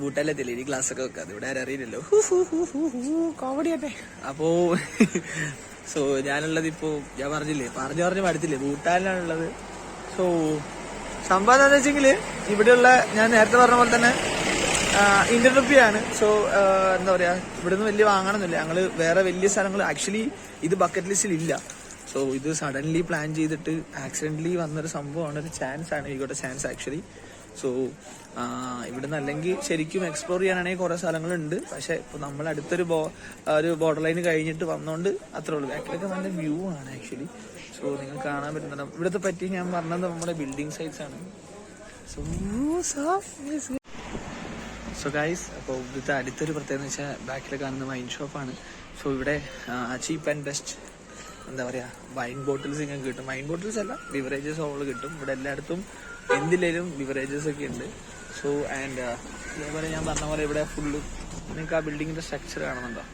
ബൂട്ടല്ലെത്തില്ല ഇനി ഗ്ലാസ് ഒക്കെ വെക്കാം. ഇവിടെ ആരും അറിയില്ലല്ലോ. കോമഡി തന്നെ അപ്പോ സോ ഞാനുള്ളത് ഇപ്പോ ഞാൻ പറഞ്ഞില്ലേ? പറഞ്ഞു പറഞ്ഞു പഠിച്ചില്ലേ? ഭൂട്ടാനിലാണുള്ളത് സോ സംഭവം എന്താണെന്ന് വെച്ചെങ്കിൽ ഇവിടെയുള്ള ഞാൻ നേരത്തെ പറഞ്ഞ പോലെ തന്നെ ഇന്റർവ്യൂ ആണ് സോ എന്താ പറയാ ഇവിടുന്ന് വലിയ വാങ്ങണമെന്നില്ല ഞങ്ങൾ വേറെ വലിയ സ്ഥലങ്ങൾ ആക്ച്വലി ഇത് ബക്കറ്റ് ലിസ്റ്റിൽ ഇല്ല സോ ഇത് സഡൻലി പ്ലാൻ ചെയ്തിട്ട് ആക്സിഡന്റലി വന്നൊരു സംഭവമാണ്. ഒരു ചാൻസ് ആണ്. ഈ ചാൻസ് ആക്ച്വലി സോ ഇവിടുന്ന് അല്ലെങ്കിൽ ശരിക്കും എക്സ്പ്ലോർ ചെയ്യാനാണെങ്കിൽ കുറെ സ്ഥലങ്ങളുണ്ട്. പക്ഷെ ഇപ്പൊ നമ്മൾ അടുത്തൊരു ബോ ഒരു ബോർഡർ ലൈൻ കഴിഞ്ഞിട്ട് വന്നോണ്ട് അത്രേ ഉള്ളൂ. ബാക്കിലൊക്കെ നല്ല വ്യൂ ആണ് ആക്ച്വലി സോ നിങ്ങൾ കാണാൻ പറ്റുന്നുണ്ട്. ഇവിടുത്തെ പറ്റി ഞാൻ പറഞ്ഞത് നമ്മുടെ ബിൽഡിംഗ് സൈറ്റ്സ് ആണ്. സോ ഗൈസ് അപ്പോൾ ഇവിടുത്തെ അടുത്തൊരു പ്രത്യേകത എന്ന് വെച്ചാൽ ബാക്കിൽ കാണുന്ന വൈൻ ഷോപ്പാണ് സോ ഇവിടെ ചീപ്പ് ആൻഡ് ബെസ്റ്റ് എന്താ പറയാ വൈൻ ബോട്ടിൽസ് ഇങ്ങനെ കിട്ടും. വൈൻ ബോട്ടിൽസ് അല്ല ബിവറേജസ് ഓൾ കിട്ടും. ഇവിടെ എല്ലായിടത്തും എന്തിലേലും ബിവറേജസ് ഒക്കെ ഉണ്ട്. സോ ആൻഡ് ഇതേപോലെ ഞാൻ പറഞ്ഞ പോലെ ഇവിടെ ഫുള്ള് നിങ്ങൾക്ക് ആ ബിൽഡിങ്ങിന്റെ സ്ട്രക്ചർ കാണുന്നുണ്ടോ?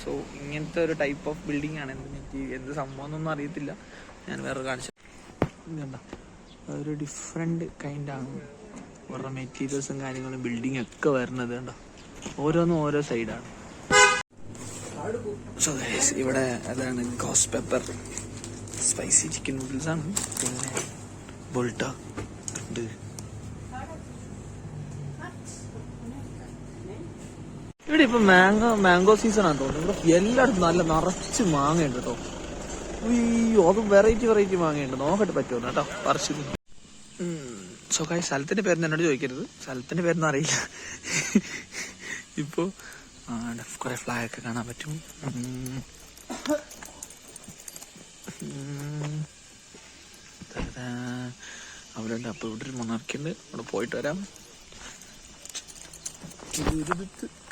സോ ഇങ്ങനത്തെ ഒരു ടൈപ്പ് ഓഫ് ബിൽഡിംഗ് ആണ് എനിക്ക് എന്ത് സംഭവം ഒന്നും അറിയത്തില്ല. ഞാൻ വേറെ കാണിച്ചു ഇതുണ്ടോ ഒരു ഡിഫറെന്റ് കൈൻഡ് ആണ്. ഓരോ മെറ്റീരിയൽസും കാര്യങ്ങളും ബിൽഡിംഗ് ഒക്കെ വരുന്നത് കണ്ടോ? ഓരോന്നും ഓരോ സൈഡാണ് സോ ഇവിടെ അതാണ് ഗോസ് പെപ്പർ സ്പൈസി ചിക്കൻ നൂഡിൽസ് ആണ്. പിന്നെ ബോൾട്ട ഉണ്ട്. ഇവിടെ ഇപ്പൊ മാംഗോ മാംഗോ സീസൺ ആണെന്ന് തോന്നുന്നു. ഇവിടെ എല്ലായിടത്തും നല്ല നിറച്ച് മാങ്ങ ഉണ്ട് കേട്ടോ. അയ്യോ അത് വെറൈറ്റി വെറൈറ്റി മാങ്ങയുണ്ട്. നോക്കട്ടെ പറ്റുമോ കേട്ടോ പറിച്ചു സോ സ്ഥലത്തിന്റെ പേര് എന്നോട് ചോദിക്കരുത്. സ്ഥലത്തിന്റെ പേരൊന്നും അറിയില്ല. ഇപ്പോ കുറെ ഫ്ലാഗ് ഒക്കെ കാണാൻ പറ്റും. ഉം. ഉം. തരതാ. അവിടെ ഉണ്ട് അപ്പൊ ഇവിടെ ഒരു മൊണാർക്കി ഉണ്ട് അവിടെ പോയിട്ട് വരാം.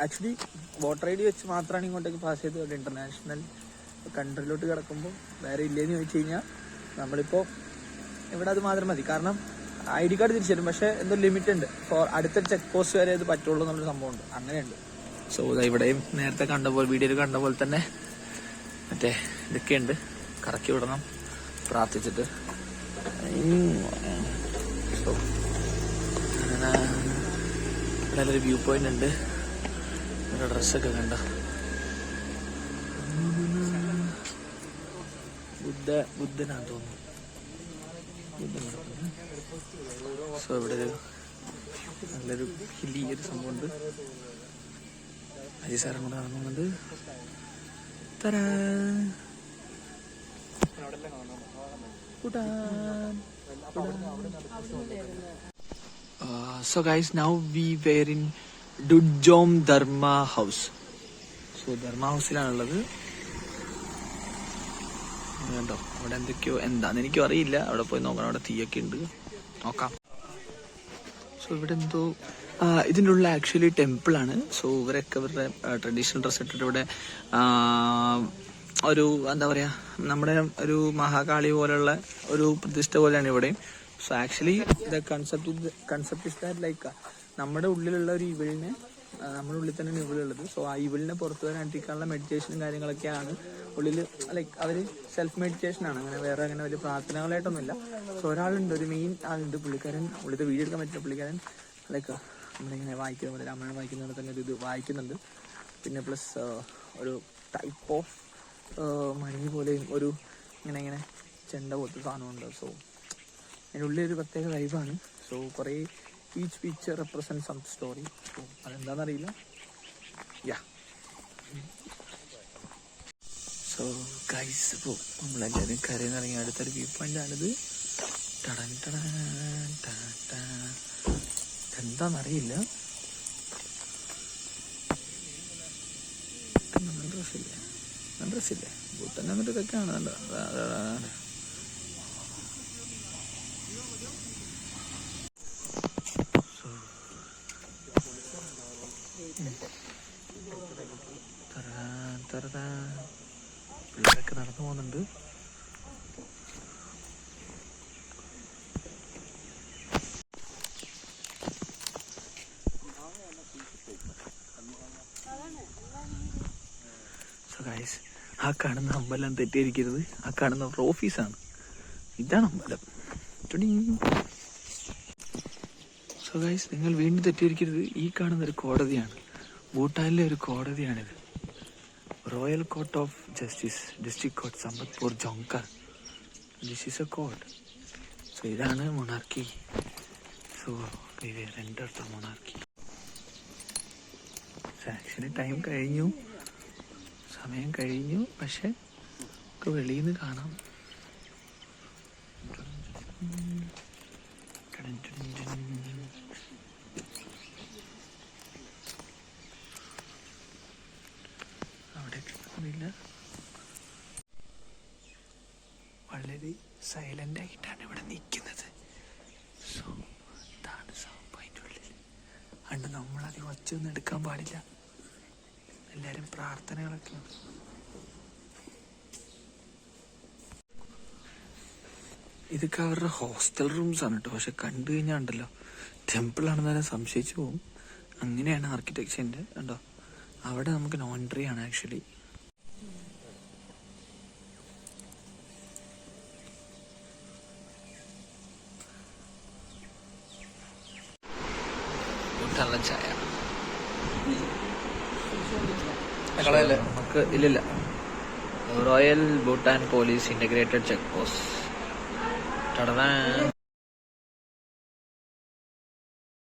ആക്ച്വലി വോട്ടർ ഐ ഡി വെച്ച് മാത്രമാണ് ഇങ്ങോട്ടേക്ക് പാസ് ചെയ്തത്. ഇന്റർനാഷണൽ കൺട്രിയിലോട്ട് കിടക്കുമ്പോൾ വേറെ ഇല്ലേന്ന് ചോദിച്ചു കഴിഞ്ഞാൽ നമ്മളിപ്പോ ഇവിടെ അത് മാത്രം മതി. കാരണം ഐ ഡി കാർഡ് തിരിച്ചു തരും പക്ഷെ എന്തോ ലിമിറ്റ് ഉണ്ട്. ഫോർ അടുത്ത ചെക്ക് പോസ്റ്റ് വരെ ഇത് പറ്റുള്ളൂ എന്നുള്ളൊരു സംഭവമുണ്ട്. അങ്ങനെയുണ്ട്. സോ ഇവിടെയും നേരത്തെ കണ്ട പോലെ വീഡിയോയിൽ കണ്ട പോലെ തന്നെ മറ്റേ ഇതൊക്കെയുണ്ട്. കറക്കി വിടണം. പ്രാർത്ഥിച്ചിട്ട്. സോ നല്ലൊരു വ്യൂ പോയിന്റ് ഉണ്ട്. ഇവിടെ ഡ്രസ്സൊക്കെ കണ്ട. ബുദ്ധ ബുദ്ധനാ തോന്നുന്നു. സോ ഇവിടെ ഒരു നല്ലൊരു ഹില്ലി ഒരു സംഭവമുണ്ട്. അജി സാറും കൂടെ ഇറങ്ങുന്നുണ്ട് തരാ. So guys now we were in Dudjom Dharma house so Dharma ഹൗസിലാണുള്ളത് കണ്ടോ? അവിടെ എന്തൊക്കെയോ എന്താന്ന് എനിക്കും അറിയില്ല. അവിടെ പോയി നോക്കണം. അവിടെ തീയൊക്കെ ഉണ്ട്. നോക്കാം. സോ ഇവിടെ എന്തോ ഇതിന്റെ ഉള്ള ആക്ച്വലി ടെമ്പിൾ ആണ്. സോ ഇവരൊക്കെ ഇവരുടെ ട്രഡീഷണൽ ഡ്രസ് ഇട്ടിട്ട് ഇവിടെ ഒരു എന്താ പറയാ നമ്മുടെ ഒരു മഹാകാളി പോലുള്ള ഒരു പ്രതിഷ്ഠ പോലെയാണ് ഇവിടെ. So actually the concept concept is that like നമ്മുടെ ഉള്ളിലുള്ള ഒരു ഇവിളിനെ നമ്മുടെ ഉള്ളിൽ തന്നെയാണ് ഇവിളുള്ളത് സോ ആ ഇവിളിനെ പുറത്തു വരാണ്ടിരിക്കാനുള്ള മെഡിറ്റേഷനും കാര്യങ്ങളൊക്കെയാണ് ഉള്ളിൽ ലൈക്ക് അവർ സെൽഫ് മെഡിറ്റേഷൻ ആണ്. അങ്ങനെ വേറെ അങ്ങനെ വലിയ പ്രാർത്ഥനകളായിട്ടൊന്നുമില്ല. സോ ഒരാളുണ്ട് ഒരു മെയിൻ ആളുണ്ട് പുള്ളിക്കാരൻ. ഉള്ളിലത്തെ വീഡിയോ എടുക്കാൻ പറ്റില്ല പുള്ളിക്കാരൻ. ലൈക്ക് നമ്മളിങ്ങനെ വായിക്കുന്ന പോലെ രാമായണം വായിക്കുന്ന പോലെ തന്നെ ഇത് വായിക്കുന്നുണ്ട്. പിന്നെ പ്ലസ് ഒരു ടൈപ്പ് ഓഫ് മണി പോലെയും ഒരു ഇങ്ങനെ ഇങ്ങനെ ചെണ്ട പോലത്തെ സാധനമുണ്ട്. സോ അതിന്റെ ഉള്ളിൽ ഒരു പ്രത്യേക വൈബാണ് സോ കുറേ each picture represent some story so അതെന്താണെന്നറിയില്ല? Yeah so guys ഇപ്പോൾ നമ്മളെല്ലാവരും കരയിൽ ഇറങ്ങി അടുത്തൊരു വ്യൂ പോയിന്റാണിത് ടടൻ ടടൻ. എന്താണെന്നറിയില്ല. ഡ്രസ്സില്ലേ ഡ്രസ്സില്ലേ ബൂത്തന്നെ എന്നിട്ട് ഇതൊക്കെയാണ് തരതാൻ. പിള്ളേരൊക്കെ നടന്നു പോകുന്നുണ്ട്. സോ ഗൈസ് ആ കാണുന്ന അമ്പലം തെറ്റിയിരിക്കരുത് ആ കാണുന്ന ഓഫീസാണ്. ഇതാണ് അമ്പലം. സോ ഗൈസ് നിങ്ങൾ വീണ്ടും തെറ്റിയിരിക്കരുത് ഈ കാണുന്ന ഒരു കോടതിയാണ്. ഭൂട്ടാനിലെ ഒരു കോടതിയാണിത്. Royal court of justice district court സമ്പത്പൂർ ജോങ്കർ this is a court so ഇതാണ് monarchy so under the monarchy actually time കഴിഞ്ഞു. സമയം കഴിഞ്ഞു. പക്ഷെ നമുക്ക് വെളിയിൽ നിന്ന് കാണാം അവിടെ കാണുന്നില്ല സൈലന്റ് ആയിട്ടാണ് ഇവിടെ നിൽക്കുന്നത്. സോ ഇതാണ് സംഭവം അതിന്റെ ഉള്ളിൽ. അണ്ട് നമ്മളധികം ഒന്നും എടുക്കാൻ പാടില്ല. എല്ലാവരും പ്രാർത്ഥനകളൊക്കെ ഇതൊക്കെ അവരുടെ ഹോസ്റ്റൽ റൂംസ് ആണ് കേട്ടോ പക്ഷെ കണ്ടു കഴിഞ്ഞാൽ ഉണ്ടല്ലോ ടെമ്പിൾ ആണെന്ന് തന്നെ സംശയിച്ചു പോകും അങ്ങനെയാണ് ആർക്കിടെക്ചറിന്റെ കണ്ടോ? അവിടെ നമുക്ക് നോൺട്രി ആണ് ആക്ച്വലി നമുക്ക് ഇല്ലില്ല. Royal Bhutan police integrated check post